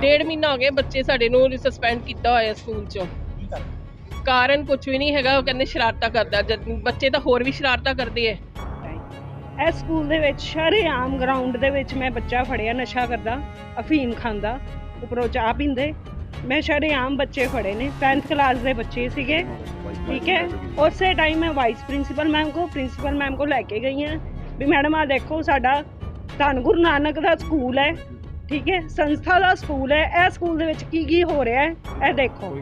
ਡੇਢ ਮਹੀਨਾ ਹੋ ਗਿਆ ਬੱਚੇ ਸਾਡੇ ਨੂੰ ਸਸਪੈਂਡ ਕੀਤਾ ਹੋਇਆ ਸਕੂਲ ਚੋਂ। ਕਾਰਨ ਕੁਝ ਵੀ ਨਹੀਂ ਹੈਗਾ ਉਹ ਕਹਿੰਦੇ ਸ਼ਰਾਰਤਾਂ ਕਰਦਾ ਜਦ ਬੱਚੇ ਤਾਂ ਹੋਰ ਵੀ ਸ਼ਰਾਰਤਾਂ ਕਰਦੇ ਐ। ਇਸ ਸਕੂਲ ਦੇ ਵਿੱਚ ਸ਼ਰੇਆਮ ਗਰਾਊਂਡ ਦੇ ਵਿੱਚ ਮੈਂ ਬੱਚਾ ਫੜਿਆ ਨਸ਼ਾ ਕਰਦਾ ਅਫੀਮ ਖਾਂਦਾ ਉੱਪਰੋਂ ਚਾਹ ਪੀਂਦੇ। ਮੈਂ ਸ਼ਰੇਆਮ ਬੱਚੇ ਫੜੇ ਨੇ 10th ਕਲਾਸ ਦੇ ਬੱਚੇ ਸੀਗੇ ਠੀਕ ਹੈ ਉਸੇ ਟਾਈਮ ਮੈਂ ਵਾਈਸ ਪ੍ਰਿੰਸੀਪਲ ਮੈਮ ਕੋ ਪ੍ਰਿੰਸੀਪਲ ਮੈਮ ਕੋ ਲੈ ਕੇ ਗਈ ਹਾਂ ਵੀ ਮੈਡਮ ਆ ਦੇਖੋ ਸਾਡਾ ਧੰਨ ਗੁਰੂ ਨਾਨਕ ਦਾ ਸਕੂਲ ਹੈ ਠੀਕ ਹੈ? ਸੰਸਥਾ ਦਾ ਸਕੂਲ ਹੈ। ਇਹ ਸਕੂਲ ਦੇ ਵਿੱਚ ਕੀ ਕੀ ਹੋ ਰਿਹਾ ਹੈ? ਇਹ ਦੇਖੋ।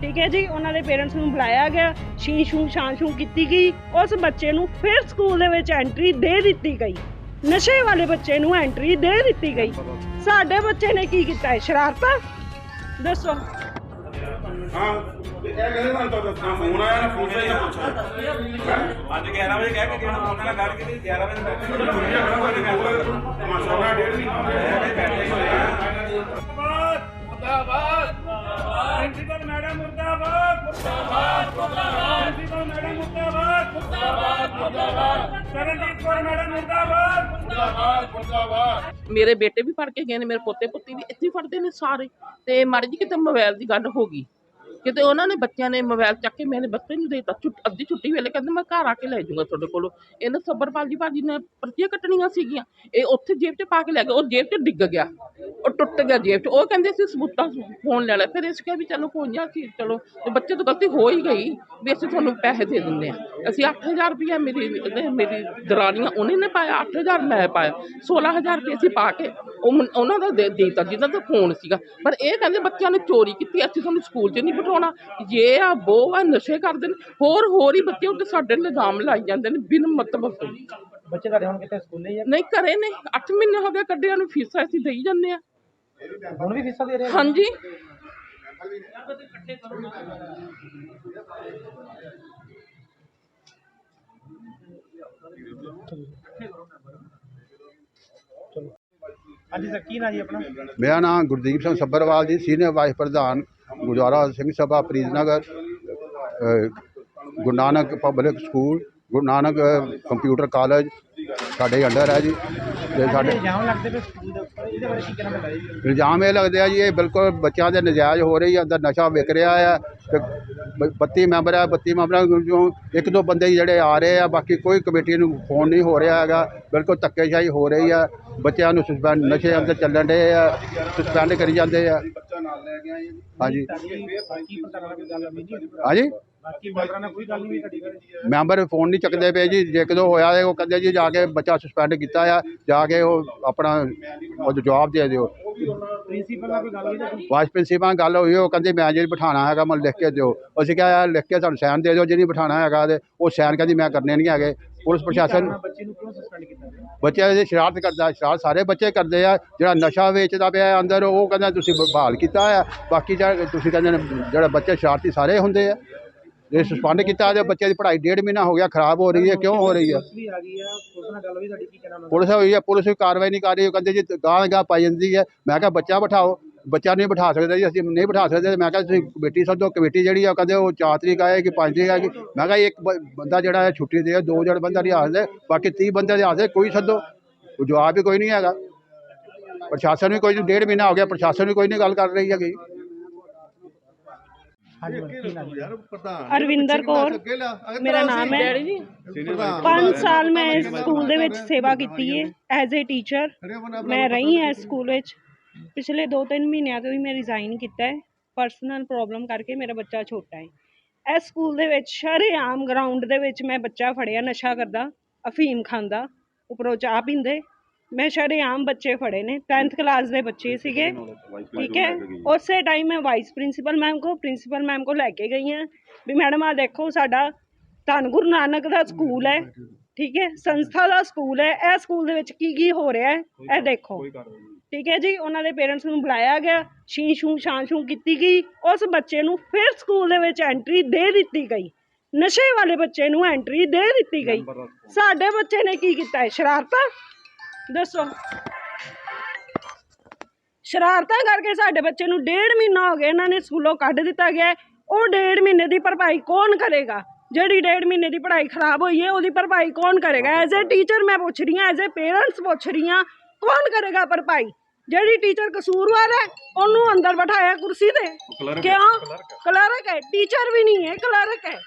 ਠੀਕ ਹੈ ਜੀ? ਉਹਨਾਂ ਦੇ ਪੇਰੈਂਟਸ ਨੂੰ ਬੁਲਾਇਆ ਗਿਆ। ਸ਼ੀ ਸ਼ੂ ਸ਼ਾਂ ਸ਼ੂ ਕੀਤੀ ਗਈ। ਉਸ ਬੱਚੇ ਨੂੰ ਫਿਰ ਸਕੂਲ ਦੇ ਵਿੱਚ ਐਂਟਰੀ ਦੇ ਦਿੱਤੀ ਗਈ। ਨਸ਼ੇ ਵਾਲੇ ਬੱਚੇ ਨੂੰ ਐਂਟਰੀ ਦੇ ਦਿੱਤੀ ਗਈ। ਸਾਡੇ ਬੱਚੇ ਨੇ ਕੀ ਕੀਤਾ ਹੈ? ਸ਼ਰਾਰਤਾਂ? ਦੱਸੋ। ਹਾਂ ਇਹ ਕਹਿੰਦੇ ਨਾ ਤਾਂ ਤਾਂ ਫੋਨ ਆਇਆ ਨਾ ਫੋਨ ਤੇ ਹੀ ਪੁੱਛਿਆ ਅੱਜ 11 ਵਜੇ ਕਹਿ ਕੇ ਗਿਆ ਫੋਨ ਨਾਲ ਗੱਲ ਕੀਤੀ 11 ਵਜੇ ਬੈਠੇ ਮਾਸਾ ਡੇਢ ਮਹੀਨਾ ਮੁਰਦਾਬਾਦ ਪ੍ਰਿੰਸੀਪਲ ਮੈਡਮ ਮੁਰਦਾਬਾਦ। ਮੁਰਦਾਬਾਦ ਮੁਰਦਾਬਾਦ। ਪ੍ਰਿੰਸੀਪਲ ਮੈਡਮ ਮੁਰਦਾਬਾਦ। ਮੁਰਦਾਬਾਦ ਮੁਰਦਾਬਾਦ। ਕਰਨਜੀਤ ਕੌਰ ਮੈਡਮ ਮੁਰਦਾਬਾਦ। ਮੁਰਦਾਬਾਦ ਮੁਰਦਾਬਾਦ। ਮੇਰੇ ਬੇਟੇ ਵੀ ਪੜ ਕੇ ਗਏ ਨੇ ਮੇਰੇ ਪੋਤੇ ਪੁੱਤੀ ਵੀ ਇੱਥੇ ਪੜ੍ਹਦੇ ਨੇ ਸਾਰੇ। ਤੇ ਮਾੜੀ ਜੀ ਕਿਤੇ ਮੋਬਾਈਲ ਦੀ ਗੱਲ ਹੋ ਗਈ। ਕਿਤੇ ਉਹਨਾਂ ਨੇ ਬੱਚਿਆਂ ਨੇ ਮੋਬਾਈਲ ਚੱਕ ਕੇ ਮੇਰੇ ਬੱਚੇ ਨੂੰ ਦੇਤਾ ਅੱਧੀ ਛੁੱਟੀ ਵੇਲੇ ਕਹਿੰਦੇ ਮੈਂ ਘਰ ਆ ਕੇ ਲੈ ਜਾਊਂਗਾ ਤੁਹਾਡੇ ਕੋਲੋਂ। ਇਹਨੇ ਸੱਬਰਪਾਲ ਜੀ ਭਾਜੀ ਨੇ ਪਰਚੀਆਂ ਕੱਟਣੀਆਂ ਸੀਗੀਆਂ। ਇਹ ਉੱਥੇ ਜੇਬ 'ਚ ਪਾ ਕੇ ਲੈ ਗਏ, ਉਹ ਜੇਬ 'ਚ ਡਿੱਗ ਗਿਆ। ਉਹ ਟੁੱਟ ਗਿਆ ਜੇਬ 'ਚ। ਉਹ ਕਹਿੰਦੇ ਸੀ ਸਬੂਤਾਂ ਫੋਨ ਲੈ ਲੈ। ਫਿਰ ਇਸ ਕਿਹਾ ਵੀ ਚਲੋ ਕੋਈ ਨਾ ਸੀ ਚਲੋ। ਬੱਚੇ ਤੋਂ ਗਲਤੀ ਹੋ ਹੀ ਗਈ ਵੀ ਅਸੀਂ ਤੁਹਾਨੂੰ ਪੈਸੇ ਦੇ ਦਿੰਦੇ ਆ ਅਸੀਂ 8000 ਰੁਪਇਆ ਮੇਰੀ ਮੇਰੀ ਦਰਾਨੀਆਂ ਉਹਨੇ ਨੇ ਪਾਇਆ 8000 ਮੈਂ ਪਾਇਆ। 16000 ਰੁਪਏ ਅਸੀਂ ਪਾ ਕੇ ਉਹ ਮੁੰ- ਉਹਨਾਂ ਦਾ ਦੇ ਦਿੱਤਾ ਜਿਹਨਾਂ ਦਾ ਫੋਨ ਸੀਗਾ। ਪਰ ਇਹ ਕਹਿੰਦੇ ਬੱਚਿਆਂ ਨੇ ਚੋਰੀ ਕੀਤੀ ਅਸੀਂ ਤੁਹਾਨੂੰ ਸਕੂਲ 'ਚ ਨਹੀਂ ਬਿਠਾਉਣਾ। ਇਹ ਆ ਉਹ ਆ ਨਸ਼ੇ ਕਰਦੇ ਨੇ ਹੋਰ ਹੋਰ ਹੀ ਬੱਚੇ ਉੱਤੇ ਸਾਡੇ ਇਲਜ਼ਾਮ ਲਾਈ ਜਾਂਦੇ ਨੇ ਬਿਨ ਮਤਲਬ ਤੋਂ। ਬੱਚੇ ਤੁਹਾਡੇ ਹੁਣ ਕਿੱਥੇ ਸਕੂਲੇ ਜਾਂ ਨਹੀਂ ਘਰੇ ਨੇ। 8 ਮਹੀਨੇ ਹੋ ਗਏ ਕੱਢਿਆਂ ਨੂੰ ਫੀਸਾਂ ਅਸੀਂ ਦੇਈ ਜਾਂਦੇ ਆ। ਹੁਣ ਵੀ ਫੀਸਾਂ ਦੇ ਰਹੇ ਆ? ਹਾਂਜੀ। ਹਾਂਜੀ ਸਰ ਕੀ ਨਾਂ ਜੀ ਆਪਣਾ? ਮੇਰਾ ਨਾਮ ਗੁਰਦੀਪ ਸਿੰਘ ਸੱਬਰਵਾਲ ਜੀ ਸੀਨੀਅਰ ਵਾਈਸ ਪ੍ਰਧਾਨ Gurdwara Singh Sabha Faridnagar Guru Nanak public school Guru Nanak computer college ਸਾਡੇ ਅੰਡਰ ਹੈ ਜੀ ਤੇ ਸਾਡੇ ਇਲਜ਼ਾਮ ਲੱਗਦੇ ਪਏ ਸਕੂਲ ਦੇ ਉੱਪਰ ਇਹਦੇ ਬਾਰੇ ਕੀ ਕਹਿਣਾ ਚਾਹੁੰਦੇ ਜੀ? ਇਲਜ਼ਾਮ ਇਹ ਲੱਗਦੇ ਆ ਜੀ ਇਹ ਬਿਲਕੁਲ ਬੱਚਿਆਂ ਦੇ ਨਜਾਇਜ਼ ਹੋ ਰਹੀ ਹੈ ਅੰਦਰ ਨਸ਼ਾ ਵਿਕ ਰਿਹਾ ਆ ਤੇ ਬ- 32 ਮੈਂਬਰ ਆ 32 ਮੈਂਬਰਾਂ ਵਿੱਚੋਂ ਇੱਕ ਦੋ ਬੰਦੇ ਹੀ ਜਿਹੜੇ ਆ ਰਹੇ ਆ ਬਾਕੀ ਕੋਈ ਕਮੇਟੀ ਨੂੰ ਫੋਨ ਨਹੀਂ ਹੋ ਰਿਹਾ ਹੈਗਾ ਬਿਲਕੁਲ ਧੱਕੇਸ਼ਾਹੀ ਹੋ ਰਹੀ ਆ ਬੱਚਿਆਂ ਨੂੰ ਸਸਪੈਂਡ ਨਸ਼ੇ ਅੰਦਰ ਚੱਲਣ ਦੇ ਆ ਸਸਪੈਂਡ ਕਰੀ ਜਾਂਦੇ ਆ। ਹਾਂਜੀ। ਹਾਂਜੀ? ਮੈਂਬਰ ਫੋਨ ਨਹੀਂ ਚੱਕਦੇ ਪਏ ਜੀ। ਜੇ ਕਦੋਂ ਹੋਇਆ ਹੈ ਉਹ ਕਹਿੰਦੇ ਜੀ ਜਾ ਕੇ ਬੱਚਾ ਸਸਪੈਂਡ ਕੀਤਾ ਆ। ਜਾ ਕੇ ਉਹ ਆਪਣਾ ਉਹ ਜਵਾਬ ਦੇ ਦਿਓ। ਵਾਈਸ ਪ੍ਰਿੰਸੀਪਲ ਨਾਲ ਗੱਲ ਹੋਈ ਉਹ ਕਹਿੰਦੇ ਮੈਂ ਜੇ ਬਿਠਾਣਾ ਹੈਗਾ ਮੈਨੂੰ ਲਿਖ ਕੇ ਦਿਓ। ਅਸੀਂ ਕਿਹਾ ਯਾਰ ਲਿਖ ਕੇ ਸਾਨੂੰ ਸਾਈਨ ਦੇ ਦਿਓ ਜਿਹਨੇ ਬਿਠਾਣਾ ਹੈਗਾ ਤੇ ਉਹ ਸਾਈਨ ਕਹਿੰਦੀ ਮੈਂ ਕਰਨੇ ਨਹੀਂ ਹੈਗੇ। ਪੁਲਿਸ ਪ੍ਰਸ਼ਾਸਨ ਬੱਚੇ ਨੂੰ ਕਿਉਂ ਸਸਪੈਂਡ ਕੀਤਾ ਗਿਆ? ਬੱਚੇ ਦੇ ਸ਼ਰਾਰਤ ਕਰਦਾ ਸ਼ਰਾਰਤ ਸਾਰੇ ਬੱਚੇ ਕਰਦੇ ਆ। ਜਿਹੜਾ ਨਸ਼ਾ ਵੇਚਦਾ ਪਿਆ ਅੰਦਰ ਉਹ ਕਹਿੰਦਾ ਤੁਸੀਂ ਬਹਾਲ ਕੀਤਾ ਆ। ਬਾਕੀ ਜਿਹੜਾ ਤੁਸੀਂ ਕਹਿੰਦੇ ਨੇ ਜਿਹੜਾ ਬੱਚੇ ਸ਼ਰਾਰਤੀ ਸਾਰੇ ਹੁੰਦੇ ਆ। ਜੇ ਸਸਪੈਂਡ ਕੀਤਾ ਤੇ ਬੱਚੇ ਦੀ ਪੜ੍ਹਾਈ ਡੇਢ ਮਹੀਨਾ ਹੋ ਗਿਆ ਖਰਾਬ ਹੋ ਰਹੀ ਹੈ ਕਿਉਂ ਹੋ ਰਹੀ ਹੈ? ਪੁਲਿਸ ਵੀ ਆ ਗਈ ਆ ਪੁਲਿਸ ਨਾਲ ਗੱਲ ਹੋਈ ਤੁਹਾਡੀ ਕੀ ਕਹਿਣਾ ਉਹਨਾਂ ਦਾ? ਪੁਲਿਸ ਹੋਈ ਹੈ ਪੁਲਿਸ ਵੀ ਕਾਰਵਾਈ ਨਹੀਂ ਕਰ ਰਹੀ ਉਹ ਕਹਿੰਦੇ ਜੀ ਗਾਂ ਗਾਂ ਪਾਈ ਜਾਂਦੀ ਹੈ। ਮੈਂ ਕਿਹਾ ਬੱਚਾ ਬਿਠਾਓ ਬੱਚਾ ਨਹੀਂ ਬਿਠਾ ਸਕਦੇ ਜੀ ਅਸੀਂ ਨਹੀਂ ਬਿਠਾ ਸਕਦੇ। ਮੈਂ ਕਿਹਾ ਤੁਸੀਂ ਕਮੇਟੀ ਸੱਦੋ ਕਮੇਟੀ ਜਿਹੜੀ ਆ ਕਹਿੰਦੇ ਉਹ ਚਾਰ ਤਰੀਕ ਆਏਗੀ ਪੰਜ ਤਰੀਕ ਆਏਗੀ ਮੈਂ ਕਿਹਾ ਇੱਕ ਬੰਦਾ ਜਿਹੜਾ ਹੈ ਛੁੱਟੀ ਦੇ ਦੋ ਜਣ ਬੰਦਾ ਰਿਆਜ਼ ਦੇ ਬਾਕੀ 30 ਬੰਦੇ ਰਿਆਜ਼ ਦੇ ਕੋਈ ਸੱਦੋ। ਜਵਾਬ ਹੀ ਕੋਈ ਨਹੀਂ ਹੈਗਾ। ਪ੍ਰਸ਼ਾਸਨ ਵੀ ਕੋਈ ਨਹੀਂ ਡੇਢ ਮਹੀਨਾ ਹੋ ਗਿਆ ਪ੍ਰਸ਼ਾਸਨ ਵੀ ਕੋਈ ਨਹੀਂ ਗੱਲ ਕਰ ਰਹੀ ਹੈਗੀ। ਹਾਂਜੀ ਕੀ ਅਰਵਿੰਦਰ ਕੌਰ ਮੇਰਾ ਨਾਮ ਹੈ। ਡੈਡੀ ਜੀ? 5 ਸਾਲ ਮੈਂ ਇਸ ਸਕੂਲ ਦੇ ਵਿੱਚ ਸੇਵਾ ਕੀਤੀ ਹੈ ਐਜ਼ ਅ ਟੀਚਰ। ਮੈਂ ਰਹੀ ਹਾਂ ਇਸ ਸਕੂਲ ਵਿੱਚ। ਪਿਛਲੇ 2-3 ਮਹੀਨਿਆਂ ਤੋਂ ਹੀ ਮੈਂ ਰਿਜ਼ਾਈਨ ਕੀਤਾ ਹੈ। ਪਰਸਨਲ ਪ੍ਰੋਬਲਮ ਕਰਕੇ ਮੇਰਾ ਬੱਚਾ ਛੋਟਾ ਹੈ। ਇਸ ਸਕੂਲ ਦੇ ਵਿੱਚ ਸ਼ਰੇਆਮ ਗਰਾਊਂਡ ਦੇ ਵਿੱਚ ਮੈਂ ਬੱਚਾ ਫੜਿਆ ਨਸ਼ਾ ਕਰਦਾ ਅਫੀਮ ਖਾਂਦਾ ਉੱਪਰੋਂ ਚਾਹ ਪੀਂਦੇ। ਮੈਂ ਸ਼ਰੇਆਮ ਬੱਚੇ ਫੜੇ ਨੇ 10th ਕਲਾਸ ਦੇ ਬੱਚੇ ਸੀਗੇ ਠੀਕ ਹੈ? ਉਸੇ ਟਾਈਮ ਮੈਂ ਵਾਈਸ ਪ੍ਰਿੰਸੀਪਲ ਮੈਮ ਕੋ ਪ੍ਰਿੰਸੀਪਲ ਮੈਮ ਕੋ ਲੈ ਕੇ ਗਈ ਹਾਂ ਵੀ ਮੈਡਮ ਆ ਦੇਖੋ ਸਾਡਾ ਧੰਨ ਗੁਰੂ ਨਾਨਕ ਦਾ ਸਕੂਲ ਹੈ ਠੀਕ ਹੈ? ਸੰਸਥਾ ਦਾ ਸਕੂਲ ਹੈ ਇਹ ਸਕੂਲ ਦੇ ਵਿੱਚ ਕੀ ਕੀ ਹੋ ਰਿਹਾ ਹੈ ਇਹ ਦੇਖੋ। ਠੀਕ ਹੈ ਜੀ? ਉਹਨਾਂ ਦੇ ਪੇਰੈਂਟਸ ਨੂੰ ਬੁਲਾਇਆ ਗਿਆ ਸ਼ੀ ਸ਼ੂ ਸ਼ਾਂ ਸ਼ੂ ਕੀਤੀ ਗਈ ਉਸ ਬੱਚੇ ਨੂੰ ਫਿਰ ਸਕੂਲ ਦੇ ਵਿੱਚ ਐਂਟਰੀ ਦੇ ਦਿੱਤੀ ਗਈ। ਨਸ਼ੇ ਵਾਲੇ ਬੱਚੇ ਨੂੰ ਐਂਟਰੀ ਦੇ ਦਿੱਤੀ ਗਈ। ਸਾਡੇ ਬੱਚੇ ਨੇ ਕੀ ਕੀਤਾ ਹੈ? ਸ਼ਰਾਰਤਾਂ ਦੱਸੋ। ਸ਼ਰਾਰਤਾਂ ਕਰਕੇ ਸਾਡੇ ਬੱਚੇ ਨੂੰ ਡੇਢ ਮਹੀਨਾ ਹੋ ਗਿਆ ਇਹਨਾਂ ਨੇ ਸਕੂਲੋਂ ਕੱਢ ਦਿੱਤਾ ਗਿਆ। ਉਹ ਡੇਢ ਮਹੀਨੇ ਦੀ ਭਰਪਾਈ ਕੌਣ ਕਰੇਗਾ? ਜਿਹੜੀ ਡੇਢ ਮਹੀਨੇ ਦੀ ਪੜ੍ਹਾਈ ਖਰਾਬ ਹੋਈ ਹੈ ਉਹਦੀ ਭਰਪਾਈ ਕੌਣ ਕਰੇਗਾ? ਐਜ਼ ਅ ਟੀਚਰ ਮੈਂ ਪੁੱਛ ਰਹੀ ਹਾਂ ਐਜ਼ ਅ ਪੇਰੈਂਟਸ ਪੁੱਛ ਰਹੀ ਹਾਂ ਕੌਣ ਕਰੇਗਾ ਭਰਪਾਈ? ਜਿਹੜੀ ਟੀਚਰ ਕਸੂਰਵਾਰ ਹੈ ਉਹਨੂੰ ਅੰਦਰ ਬਿਠਾਇਆ ਕੁਰਸੀ ਤੇ। ਕਿਉਂ? ਕਲਰਕ ਹੈ। ਟੀਚਰ ਵੀ ਨਹੀਂ ਹੈ ਕਲਰਕ ਹੈ।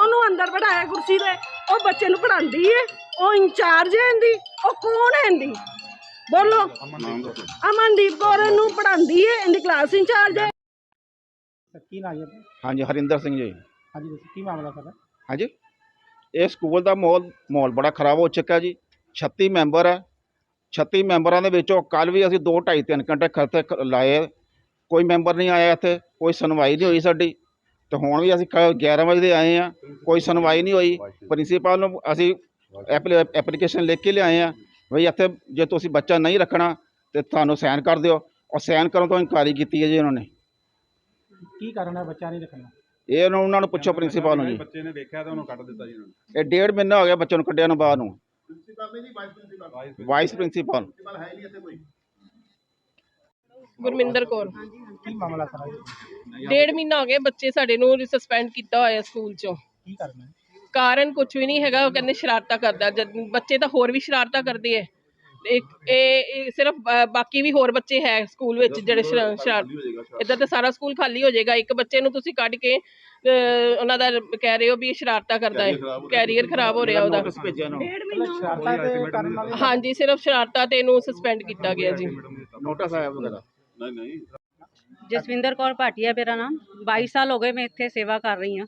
ਉਹਨੂੰ ਅੰਦਰ ਬਿਠਾਇਆ ਕੁਰਸੀ ਤੇ ਉਹ ਬੱਚੇ ਨੂੰ ਪੜ੍ਹਾਉਂਦੀ ਹੈ ਉਹ ਇੰਚਾਰਜ ਹੈ ਇਹਦੀ। ਉਹ ਕੌਣ ਹੈ ਇਹਦੀ? ਬੋਲੋ। ਅਮਨਦੀਪ ਕੌਰ ਨੂੰ ਪੜ੍ਹਾਉਂਦੀ ਹੈ ਇਹਦੀ ਕਲਾਸ ਇੰਚਾਰਜ ਹੈ ਕੀ ਨਾਮ ਹੈ? ਹਾਂਜੀ ਹਰਿੰਦਰ ਸਿੰਘ ਜੀ। ਹਾਂਜੀ ਦੱਸੋ ਕੀ ਮਾਮਲਾ ਸਾਡਾ ਹਾਂਜੀ। ਇਹ ਸਕੂਲ ਦਾ ਮਾਹੌਲ ਮਾਹੌਲ ਬੜਾ ਖਰਾਬ ਹੋ ਚੁੱਕਾ ਜੀ। 36 ਮੈਂਬਰ ਹੈ। 36 ਮੈਂਬਰਾਂ ਦੇ ਵਿੱਚੋਂ ਕੱਲ ਵੀ ਅਸੀਂ 2 2.5 3 ਘੰਟੇ ਖਰਤੇ ਲਾਏ। ਕੋਈ ਮੈਂਬਰ ਨਹੀਂ ਆਇਆ ਇੱਥੇ ਕੋਈ ਸੁਣਵਾਈ ਨਹੀਂ ਹੋਈ ਸਾਡੀ। ਤੇ ਹੁਣ ਵੀ ਅਸੀਂ ਕ- 11 ਵਜੇ ਦੇ ਆਏ ਆ ਕੋਈ ਸੁਣਵਾਈ ਨਹੀਂ ਹੋਈ। ਪ੍ਰਿੰਸੀਪਲ ਨੂੰ ਅਸੀਂ ਐਪਲੀਕੇਸ਼ਨ ਲਿਖ ਕੇ ਲਿਆਏ ਆ ਵੀ ਇੱਥੇ ਜੇ ਤੁਸੀਂ ਬੱਚਾ ਨਹੀਂ ਰੱਖਣਾ ਤੇ ਤੁਹਾਨੂੰ ਸਾਈਨ ਕਰ ਦਿਓ। ਔਰ ਸਾਈਨ ਕਰਨ ਤੋਂ ਇਨਕਾਰੀ ਕੀਤੀ ਹੈ ਜੀ ਉਹਨਾਂ ਨੇ। ਕੀ ਕਾਰਨ ਹੈ ਬੱਚਾ ਨਹੀਂ ਰੱਖਣਾ? ਇਹ ਉਹਨਾਂ- ਉਹਨਾਂ ਨੂੰ ਪੁੱਛੋ ਪ੍ਰਿੰਸੀਪਲ ਨੂੰ ਜੀ। ਬੱਚੇ ਨੇ ਵੇਖਿਆ ਤਾਂ ਉਹਨੂੰ ਕੱਢ ਦਿੱਤਾ ਜੀ ਉਹਨਾਂ ਨੇ। ਇਹ ਡੇਢ ਮਹੀਨਾ ਹੋ ਗਿਆ ਬੱਚੇ ਨੂੰ ਕੱਢਿਆ ਨੂੰ ਬਾਹਰ ਨੂੰ। Vice principal Gurminder Kaur. ਕੀ ਮਾਮਲਾ ਸਾਡਾ ਡੇਢ ਮਹੀਨਾ ਹੋ ਗਿਆ ਬੱਚੇ ਸਾਡੇ ਨੂੰ ਸਸਪੈਂਡ ਕੀਤਾ ਹੋਇਆ ਸਕੂਲ ਚੋਂ। ਕੀ ਕਾਰਨ ਹੈ? ਕਾਰਨ ਕੁਝ ਵੀ ਨਹੀਂ ਹੈਗਾ ਉਹ ਕਹਿੰਦੇ ਸ਼ਰਾਰਤਾਂ ਕਰਦਾ ਜਦ ਬੱਚੇ ਤਾਂ ਹੋਰ ਵੀ ਸ਼ਰਾਰਤਾਂ ਕਰਦੇ ਐ। ਇੱਕ ਇਹ ਇਹ ਸਿਰਫ ਬਾਕੀ ਵੀ ਹੋਰ ਬੱਚੇ ਹੈ ਸਕੂਲ ਵਿੱਚ ਜਿਹੜੇ ਸ਼ਰਾ- ਸ਼ਰਾਰਤ। ਇਦਾਂ ਤਾਂ ਸਾਰਾ ਸਕੂਲ ਖਾਲੀ ਹੋ ਜਾਏਗਾ ਇੱਕ ਬੱਚੇ ਨੂੰ ਤੁਸੀਂ ਕੱਢ ਕੇ ਉਹਨਾਂ ਦਾ ਕਹਿ ਰਹੇ ਹੋ ਵੀ ਇਹ ਸ਼ਰਾਰਤਾਂ ਕਰਦਾ ਹੈ ਕੈਰੀਅਰ ਖਰਾਬ ਹੋ ਰਿਹਾ ਉਹਦਾ। ਹਾਂਜੀ ਸਿਰਫ ਸ਼ਰਾਰਤਾਂ ਤੇ ਇਹਨੂੰ ਸਸਪੈਂਡ ਕੀਤਾ ਗਿਆ ਜੀ। ਨੋਟਿਸ ਆਇਆ ਵਗੈਰਾ? ਨਹੀਂ ਨਹੀਂ ਜਸਵਿੰਦਰ ਕੌਰ ਭਾਟੀਆ ਮੇਰਾ ਨਾਮ 22 ਸਾਲ ਹੋ ਗਏ ਮੈਂ ਇੱਥੇ ਸੇਵਾ ਕਰ ਰਹੀ ਹਾਂ।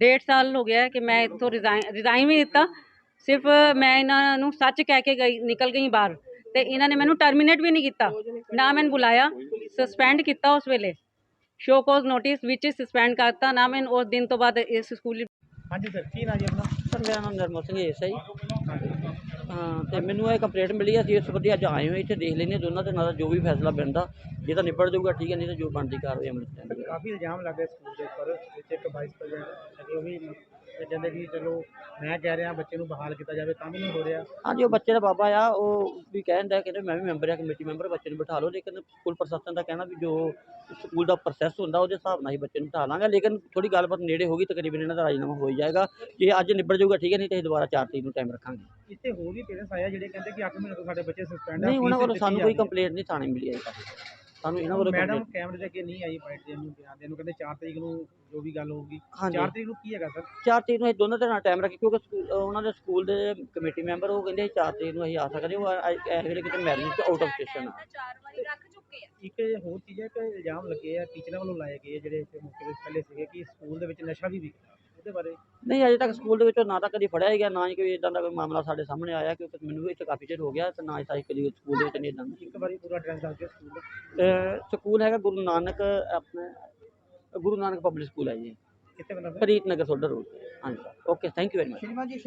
ਡੇਢ ਸਾਲ ਹੋ ਗਿਆ ਹੈ ਕਿ ਮੈਂ ਇੱਥੋਂ ਰਿਜ਼ਾਈਨ ਰਿਜ਼ਾਈਨ ਵੀ ਦਿੱਤਾ। ਸਿਰਫ ਮੈਂ ਇਹਨਾਂ ਨੂੰ ਸੱਚ ਕਹਿ ਕੇ ਗਈ ਨਿਕਲ ਗਈ ਬਾਹਰ। ਤੇ ਇਹਨਾਂ ਨੇ ਮੈਨੂੰ ਟਰਮੀਨੇਟ ਵੀ ਨਹੀਂ ਕੀਤਾ। ਨਾ ਮੈਨੂੰ ਬੁਲਾਇਆ ਸਸਪੈਂਡ ਕੀਤਾ ਉਸ ਵੇਲੇ। ਸ਼ੋ ਕੋਜ਼ ਨੋਟਿਸ ਵਿੱਚ ਸਸਪੈਂਡ ਕਰਤਾ ਨਾ ਮੈਂ ਉਸ ਦਿਨ ਤੋਂ ਬਾਅਦ ਇਸ ਸਕੂਲ ਹਾਂਜੀ ਸਰ ਕੀ ਨਾਮ ਜੀ ਆਪਣਾ? ਸਰ ਮੇਰਾ ਨਾਮ ਨਰਮਲ ਸਿੰਘ ਏਸਾ ਜੀ। ਹਾਂ ਤੇ ਮੈਨੂੰ ਇਹ ਕੰਪਲੇਂਟ ਮਿਲੀ ਹੈ ਅਸੀਂ ਇਸ ਸੰਬੰਧੀ ਅੱਜ ਆਏ ਹੋਏ ਇੱਥੇ ਦੇਖ ਲੈਂਦੇ ਹਾਂ ਦੋਨਾਂ ਦੇ ਨਾਲ ਜੋ ਵੀ ਫੈਸਲਾ ਬਣਦਾ ਜੇ ਤਾਂ ਨਿਬੜ ਜਾਊਗਾ ਠੀਕ ਹੈ ਨਹੀਂ ਤਾਂ ਜੋ ਬਣਦੀ ਕਾਰਵਾਈ ਅਮਲ। ਕਾਫੀ ਇਲਜ਼ਾਮ ਲੱਗੇ ਸਕੂਲ ਦੇ ਉੱਪਰ ਵਿੱਚ ਇੱਕ ਵਾਈਸ ਪ੍ਰੈਜ਼ੀਡੈਂਟ ਉਹ ਵੀ ਕਹਿੰਦੇ ਕਿ ਚਲੋ ਮੈਂ ਕਹਿ ਰਿਹਾ ਬੱਚੇ ਨੂੰ ਬਹਾਲ ਕੀਤਾ ਜਾਵੇ ਤਾਂ ਵੀ ਨਹੀਂ ਹੋ ਰਿਹਾ। ਹਾਂਜੀ ਉਹ ਬੱਚੇ ਦਾ ਬਾਬਾ ਆ ਉਹ ਵੀ ਕਹਿੰਦਾ ਕਹਿੰਦੇ ਮੈਂ ਵੀ ਮੈਂਬਰ ਆ ਕਮੇਟੀ ਮੈਂਬਰ ਬੱਚੇ ਨੂੰ ਬਿਠਾ ਲਓ ਲੇਕਿਨ ਸਕੂਲ ਪ੍ਰਸ਼ਾਸਨ ਦਾ ਕਹਿਣਾ ਵੀ ਜੋ ਸਕੂਲ ਦਾ ਪ੍ਰੋਸੈਸ ਹੁੰਦਾ ਉਹਦੇ ਹਿਸਾਬ ਨਾਲ ਹੀ ਬੱਚੇ ਨੂੰ ਬਿਠਾ ਲਾਂਗਾ ਲੇਕਿਨ ਥੋੜੀ ਗੱਲਬਾਤ ਨੇੜੇ ਹੋ ਗਈ ਤਕਰੀਬਨ ਇਹਨਾਂ ਦਾ ਰਾਜੀਨਾਮਾ ਹੋ ਹੀ ਜਾਏਗਾ। ਜੇ ਅੱਜ ਨਿਬੜ ਜਾਊਗਾ ਠੀਕ ਹੈ ਨਹੀਂ ਤਾਂ ਅਸੀਂ ਦੁਬਾਰਾ 4 ਤਰੀਕ ਨੂੰ ਟਾਈਮ ਰੱਖਾਂਗੇ। ਇੱਥੇ ਹੋਰ ਵੀ ਪੇਰੈਂਟਸ ਆਏ ਆ ਜਿਹੜੇ ਕਹਿੰਦੇ ਕਿ 8 ਮਹੀਨੇ ਤੋਂ ਸਾਡੇ ਬੱਚੇ ਸਸਪੈਂਡ ਆ ਨਹੀਂ ਉਹਨਾਂ ਦਿੱਤੀ ਸਾਨੂੰ ਕੋਈ। ਕੰਪਲੇਂਟ ਨਹੀਂ ਥਾਣੇ ਮਿਲੀ ਅਜੇ ਤੱਕ। ਸਾਨੂੰ ਇਹਨਾਂ ਵੱਲੋਂ ਮੈਡਮ complaint- ਕੈਮਰੇ ਦੇ ਅੱਗੇ ਨਹੀਂ ਆਈ ਫਾਈਟ ਦੇ ਨੂੰ ਬਿਆਨ ਦੇਣ ਨੂੰ ਕਹਿੰਦੇ 4 ਤਰੀਕ ਨੂੰ ਜੋ ਵੀ ਗੱਲ ਹੋਊਗੀ। ਹਾਂਜੀ। 4 ਤਰੀਕ ਨੂੰ ਕੀ ਹੈਗਾ ਸਰ? ਚਾਰ ਤਰੀਕ ਨੂੰ ਅਸੀਂ ਦੋਨਾਂ ਨਾਲ ਟਾਈਮ ਰੱਖੀ ਕਿਉਂਕਿ ਸਕੂ- ਅਹ ਉਹਨਾਂ ਦੇ ਸਕੂਲ ਦੇ ਕਮੇਟੀ ਮੈਂਬਰ ਉਹ ਕਹਿੰਦੇ ਚਾਰ ਤਰੀਕ ਨੂੰ ਅਸੀਂ ਆ ਸਕਦੇ ਉਹ ਇਹ ਵੇਲੇ ਕਿਤੇ ਮੈਰਿਜ ਤੇ ਆਊਟ ਆਫ ਸਟੇਸ਼ਨ ਇੱਕ ਹੋਰ ਚੀਜ਼ ਹੈ ਕਿ ਇਲਜ਼ਾਮ ਲੱਗੇ ਆ ਟੀਚਰਾਂ ਵੱਲੋਂ ਲਾਏ ਗਏ ਆ ਜਿਹੜੇ ਇੱਥੇ ਮੌਕੇ ਦੇ ਪਹਿਲੇ ਸੀਗੇ ਕਿ ਸਕੂਲ ਦੇ ਵਿੱਚ ਨਸ਼ਾ ਵੀ ਵਿਕਦਾ। ਬਾਰੇ? ਨਹੀਂ ਅਜੇ ਤੱਕ ਸਕੂਲ ਦੇ ਵਿੱਚੋਂ ਨਾ ਤਾਂ ਕਦੀ ਫੜਿਆ ਹੀ ਗਿਆ ਨਾ ਹੀ ਕੋਈ ਇਦਾਂ ਦਾ ਕੋਈ ਮਾਮਲਾ ਸਾਡੇ ਸਾਹਮਣੇ ਆਇਆ ਕਿਉਂਕਿ ਮੈਨੂੰ ਵੀ ਇੱਥੇ ਕਾਫੀ ਚਿਰ ਹੋ ਗਿਆ ਤੇ ਨਾ ਹੀ ਅਸੀਂ ਕਦੀ ਸਕੂਲ ਦੇ ਵਿੱਚ ਨਹੀਂ ਇਦਾਂ ਇੱਕ ਵਾਰੀ ਪੂਰਾ ਐਡਰੈਸ ਦੱਸ ਦਿਓ ਸਕੂਲ ਦਾ। ਸਕੂਲ ਹੈਗਾ ਗੁਰੂ ਨਾਨਕ ਆਪਣੇ ਗੁਰੂ ਨਾਨਕ ਪਬਲਿਕ ਸਕੂਲ ਹੈ ਜੀ। ਕਿੱਥੇ ਬੰਦਾ ਫਰੀਦ ਨਗਰ ਸੋਡਰ ਰੋਡ ਹਾਂਜੀ। Okay thank you very much ਸ਼੍ਰੀਮਾਨ ਜੀ